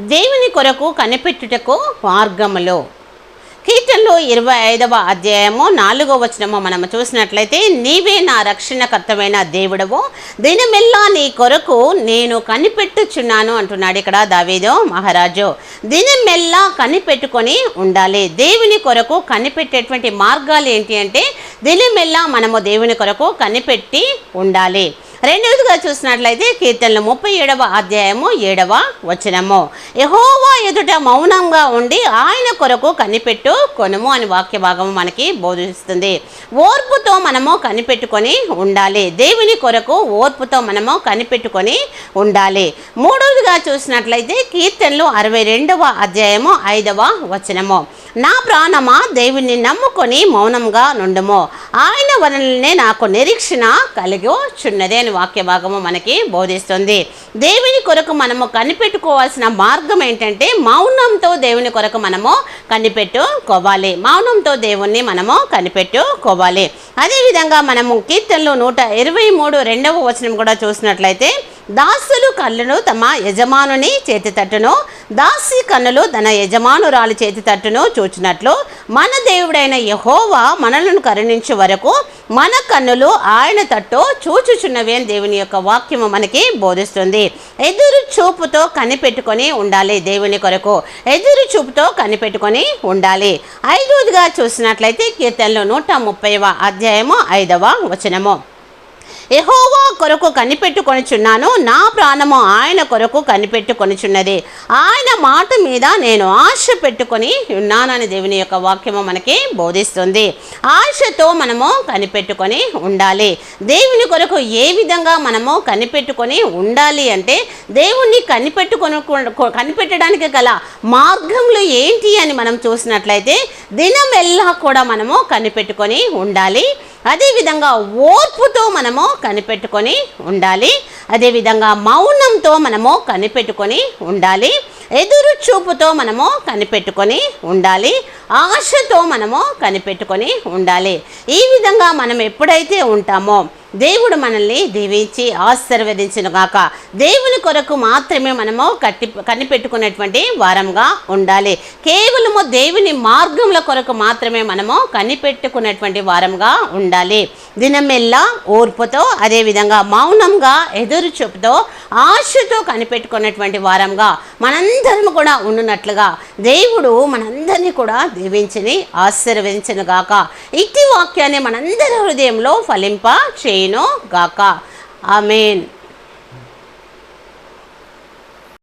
దేవుని కొరకు కనిపెట్టుటకు మార్గములో. కీర్తనలు ఇరవై ఐదవ అధ్యాయము నాలుగో వచనము మనం చూసినట్లయితే నీవే నా రక్షణకర్తమైన దేవుడవు దినమెల్లా నీ కొరకు నేను కనిపెట్టుచున్నాను అంటున్నాడు ఇక్కడ దావేదో మహారాజు. దినమెల్లా కనిపెట్టుకొని ఉండాలి. దేవుని కొరకు కనిపెట్టేటువంటి మార్గాలు ఏంటి అంటే దినమెల్లా మనము దేవుని కొరకు కనిపెట్టి ఉండాలి. రెండవదిగా చూసినట్లయితే కీర్తనలు ముప్పై ఏడవ అధ్యాయము ఏడవ వచనము. యహోవా ఎదుట మౌనంగా ఉండి ఆయన కొరకు కనిపెట్టు కొనుము అని వాక్య భాగము మనకి బోధిస్తుంది. ఓర్పుతో మనము కనిపెట్టుకొని ఉండాలి. దేవుని కొరకు ఓర్పుతో మనము కనిపెట్టుకొని ఉండాలి. మూడవదిగా చూసినట్లయితే కీర్తనలు అరవై రెండవ అధ్యాయము ఐదవ వచనము. నా ప్రాణమా దేవుణ్ణి నమ్ముకొని మౌనంగా నుండుము. ఆయన వలననే నాకు నిరీక్షణ కలిగొచున్నదే అని వాక్య భాగము మనకి బోధిస్తుంది. దేవుని కొరకు మనము కనిపెట్టుకోవాల్సిన మార్గం ఏంటంటే మౌనంతో దేవుని కొరకు మనము కనిపెట్టుకోవాలి. మౌనంతో దేవుణ్ణి మనము కనిపెట్టుకోవాలి. అదేవిధంగా మనము కీర్తనలు నూట ఇరవై మూడు రెండవ వచనం కూడా చూసినట్లయితే దాసులు కళ్ళను తమ యజమానుని చేతి తట్టును దాసి కన్నులు తన యజమానురాలి చేతి తట్టును చూచినట్లు మన దేవుడైన యహోవా మనలను కరుణించే వరకు మన కన్నులు ఆయన తట్టు చూచుచున్నవి అని దేవుని యొక్క వాక్యము మనకి బోధిస్తుంది. ఎదురు చూపుతో కనిపెట్టుకొని ఉండాలి దేవుని కొరకు. ఎదురు చూపుతో కనిపెట్టుకొని ఉండాలి. ఐదవదిగా చూసినట్లయితే కీర్తనలో నూట ముప్పైవ అధ్యాయము ఐదవ వచనము. ఎహోవా కొరకు కనిపెట్టుకొనిచున్నాను. నా ప్రాణము ఆయన కొరకు కనిపెట్టుకొనిచున్నది. ఆయన మాట మీద నేను ఆశ పెట్టుకొని ఉన్నానని దేవుని యొక్క వాక్యము మనకి బోధిస్తుంది. ఆశతో మనము కనిపెట్టుకొని ఉండాలి. దేవుని కొరకు ఏ విధంగా మనము కనిపెట్టుకొని ఉండాలి అంటే దేవుణ్ణి కనిపెట్టుకొని కనిపెట్టడానికి గల మార్గంలో ఏంటి అని మనం చూసినట్లయితే దినమెల్లా కూడా మనము కనిపెట్టుకొని ఉండాలి. అదేవిధంగా ఓర్పుతో మనము కనిపెట్టుకొని ఉండాలి. అదేవిధంగా మౌనంతో మనము కనిపెట్టుకొని ఉండాలి. ఎదురు చూపుతో మనము కనిపెట్టుకొని ఉండాలి. ఆశతో మనము కనిపెట్టుకొని ఉండాలి. ఈ విధంగా మనం ఎప్పుడైతే ఉంటామో దేవుడు మనల్ని దీవించి ఆశీర్వదించిన గాక దేవుని కొరకు మాత్రమే మనము కట్టి కనిపెట్టుకునేటువంటి వారంగా ఉండాలి. కేవలము దేవుని మార్గముల కొరకు మాత్రమే మనము కనిపెట్టుకునేటువంటి వారంగా ఉండాలి. దినమెల్లా ఓర్పుతో అదేవిధంగా మౌనంగా ఎదురు చూపుతో ఆశతో కనిపెట్టుకున్నటువంటి వారంగా మనందరం కూడా ఉండునట్లుగా దేవుడు మనందరినీ కూడా దీవించని ఆశీర్వదించను గాక ఇట్టి వాక్యాన్ని మనందరి హృదయంలో ఫలింప చేయను గాక ఆమెన్.